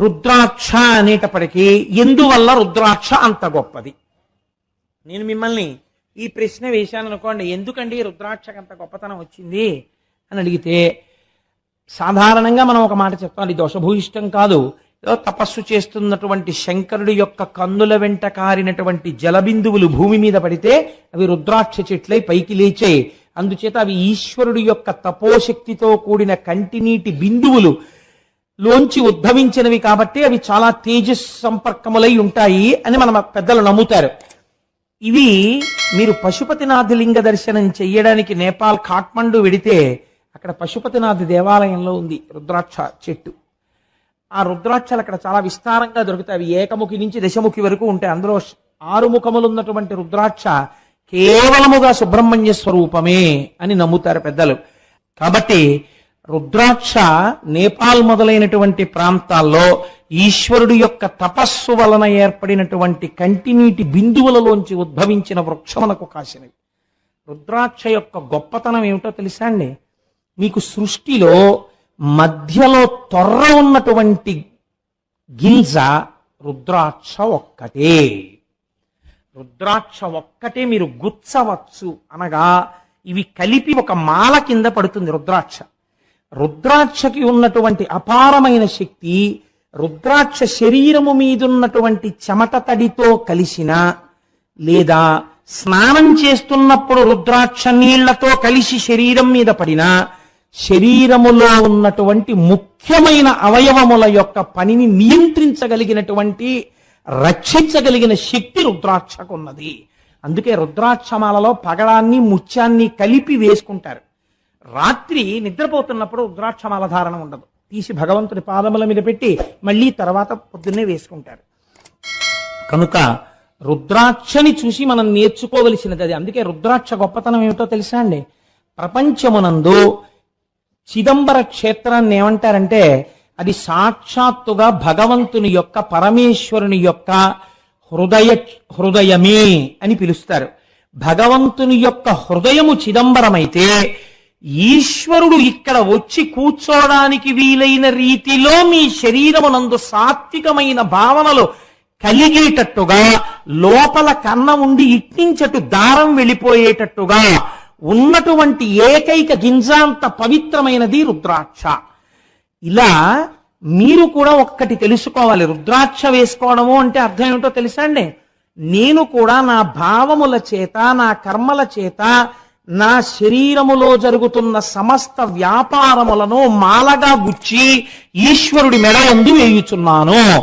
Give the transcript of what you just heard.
రుద్రాక్ష అనేటప్పటికీ ఎందువల్ల రుద్రాక్ష అంత గొప్పది? నేను మిమ్మల్ని ఈ ప్రశ్న వేశాను అనుకోండి ఎందుకండి రుద్రాక్షకు అంత గొప్పతనం వచ్చింది? అని అడిగితే సాధారణంగా మనం ఒక మాట చెప్తాం అది దోషభూయిష్టం కాదు. ఏదో తపస్సు చేస్తున్నటువంటి శంకరుడి యొక్క కందుల వెంట కారినటువంటి జలబిందువులు భూమి మీద పడితే అవి రుద్రాక్ష చెట్లై పైకి లేచాయి. అందుచేత అవి ఈశ్వరుడి యొక్క తపోశక్తితో కూడిన కంటినీటి బిందువులు లోంచి ఉద్భవించినవి కాబట్టి అవి చాలా తేజస్ సంపర్కములై ఉంటాయి అని మన పెద్దలు నమ్ముతారు. ఇవి మీరు పశుపతినాథ లింగ దర్శనం చేయడానికి నేపాల్ కాఠ్మండు వెడితే అక్కడ పశుపతినాథ దేవాలయంలో ఉంది రుద్రాక్ష చెట్టు. ఆ రుద్రాక్షలు అక్కడ చాలా విస్తారంగా దొరుకుతాయి. అవి ఏకముఖి నుంచి దశముఖి వరకు ఉంటాయి. అందులో ఆరు ముఖములు ఉన్నటువంటి రుద్రాక్ష కేవలముగా సుబ్రహ్మణ్య స్వరూపమే అని నమ్ముతారు పెద్దలు. కాబట్టి రుద్రాక్ష నేపాల్ మొదలైనటువంటి ప్రాంతాల్లో ఈశ్వరుడు యొక్క తపస్సు వలన ఏర్పడినటువంటి కంటినీటి బిందువులలోంచి ఉద్భవించిన వృక్షమునకు కాసినవి. రుద్రాక్ష యొక్క గొప్పతనం ఏమిటో తెలుసా అండి? మీకు సృష్టిలో మధ్యలో తొర్ర ఉన్నటువంటి గింజ రుద్రాక్ష ఒక్కటే. రుద్రాక్ష ఒక్కటే మీరు గుచ్చవచ్చు అనగా ఇవి కలిపి ఒక మాల కింద పడుతుంది రుద్రాక్ష. రుద్రాక్షకి ఉన్నటువంటి అపారమైన శక్తి రుద్రాక్ష శరీరము మీదున్నటువంటి చెమట తడితో కలిసిన లేదా స్నానం చేస్తున్నప్పుడు రుద్రాక్ష నీళ్ళతో కలిసి శరీరం మీద పడిన శరీరములో ఉన్నటువంటి ముఖ్యమైన అవయవముల యొక్క పనిని నియంత్రించగలిగినటువంటి రక్షించగలిగిన శక్తి రుద్రాక్షకున్నది. అందుకే రుద్రాక్షమాలలో పగడాన్ని ముత్యాన్ని కలిపి వేసుకుంటారు. రాత్రి నిద్రపోతున్నప్పుడు రుద్రాక్షమాల ధారణ ఉండదు. తీసి భగవంతుడి పాదముల మీద పెట్టి మళ్ళీ తర్వాత పొద్దున్నే వేసుకుంటారు. కనుక రుద్రాక్షని చూసి మనం నేర్చుకోవలసినది అది. అందుకే రుద్రాక్ష గొప్పతనం ఏమిటో తెలుసా అండి? ప్రపంచమునందు చిదంబర క్షేత్రాన్ని ఏమంటారంటే అది సాక్షాత్తుగా భగవంతుని యొక్క పరమేశ్వరుని యొక్క హృదయ హృదయమే అని పిలుస్తారు. భగవంతుని యొక్క హృదయము చిదంబరమైతే ఈశ్వరుడు ఇక్కడ వచ్చి కూర్చోవడానికి వీలైన రీతిలో మీ శరీరమునందు సాత్వికమైన భావనలు కలిగేటట్టుగా లోపల కన్న ఉండి ఇట్నించటు దారం వెళ్ళిపోయేటట్టుగా ఉన్నటువంటి ఏకైక గింజాంత పవిత్రమైనది రుద్రాక్ష. ఇలా మీరు కూడా ఒక్కటి తెలుసుకోవాలి. రుద్రాక్ష వేసుకోవడము అంటే అర్థం ఏమిటో తెలుసా అండి? నేను కూడా నా భావముల చేత నా కర్మల చేత నా శరీరములో జరుగుతున్న సమస్త వ్యాపారములను మాలగా గుచ్చి ఈశ్వరుడి మెడ ఎందు వేయుచున్నాను.